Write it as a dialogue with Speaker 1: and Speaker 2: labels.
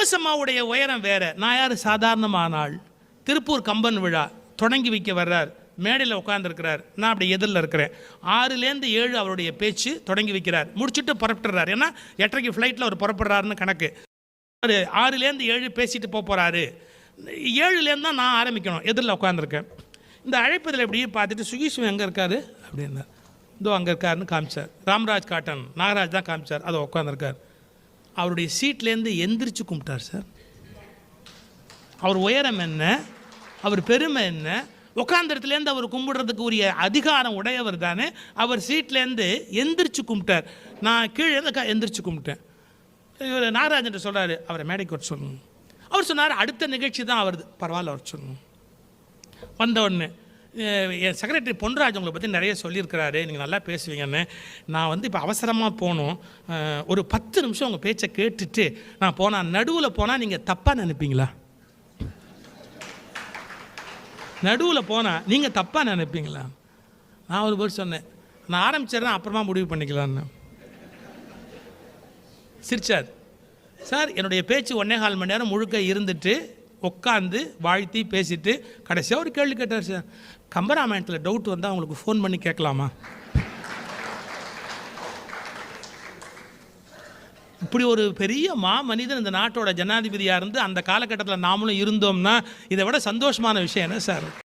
Speaker 1: MS உயரம் வேற. நான் யார்? சாதாரணமான ஆள் திருப்பூர் கம்பன் விழா. தொடங்கி வைக்க வர்றார். மேடையில் உட்காந்துருக்கிறார் நான் அப்படி எதிரில் இருக்கிறேன். ஆறுலேருந்து ஏழு அவருடைய பேச்சு தொடங்கி வைக்கிறார். முடிச்சுட்டு புறப்பட்டுறாரு ஏன்னா எட்டரைக்கு ஃப்ளைட்டில் அவர் புறப்படுறாருன்னு கணக்கு. அவர் ஆறுலேருந்து ஏழு பேசிட்டு போக போகிறாரு ஏழுலேருந்து தான் நான் ஆரம்பிக்கணும். எதிரில் உட்காந்துருக்கேன் இந்த அழைப்பதில் இப்படியே பார்த்துட்டு சுகீஷ்வன் எங்கே இருக்காரு? அப்படின்னா இதோ அங்கே இருக்காருன்னு காமிச்சார். ராம்ராஜ் காட்டன். நாகராஜ் தான் காமிச்சார். அதை உட்காந்துருக்கார் அவருடைய சீட்லேருந்து எந்திரிச்சு கும்பிட்டார் சார். அவர் உயரம் என்ன? அவர் பெருமை என்ன? உட்கார்ந்த இடத்துலேருந்து அவர் கும்பிடுறதுக்கு உரிய அதிகாரம் உடையவர் தானே. அவர் சீட்லேருந்து எந்திரிச்சு கும்பிட்டார். நான் கீழே இருந்து க- எந்திரிச்சு கும்பிட்டேன். இவர் நாகராஜன் சொல்கிறாரு அவரை மேடைக்கு வர சொல்லணும். அவர் சொன்னார் அடுத்த நிகழ்ச்சி தான் அவர் பரவாயில்ல வர சொல்லணும். வந்த உடனே என் செக்ரட்டரி பொன்ராஜ் உங்களை பற்றி நிறைய சொல்லியிருக்கிறாரு. நீங்கள் நல்லா பேசுவீங்கன்னு. நான் வந்து இப்போ அவசரமாக போகணும் ஒரு பத்து நிமிஷம் உங்கள் பேச்சை கேட்டுட்டு நான் போனால் நடுவில் போனால் நீங்கள் தப்பாக நினைப்பீங்களா? நடுவில் போனால் நீங்கள் தப்பாக நினைப்பீங்களா? நான் ஒரு பேர் சொன்னேன். நான் ஆரம்பிச்சிடுறேன் அப்புறமா முடிவு பண்ணிக்கலான்னு. சிரிச்சார். சார் என்னுடைய பேச்சு ஒன்னே கால் மணி நேரம் முழுக்க இருந்துட்டு உட்காந்து வாழ்த்தி பேசிட்டு கடைசியாக ஒரு கேள்வி கேட்டார் சார். கம்பராமாயணத்தில் டவுட் வந்தால் உங்களுக்கு ஃபோன் பண்ணி கேட்கலாமா? இப்படி ஒரு பெரிய மா மனிதன் இந்த நாட்டோட ஜனாதிபதியாக இருந்து அந்த காலகட்டத்தில் நாமளும் இருந்தோம்னா இதை விட சந்தோஷமான விஷயம் என்ன சார்?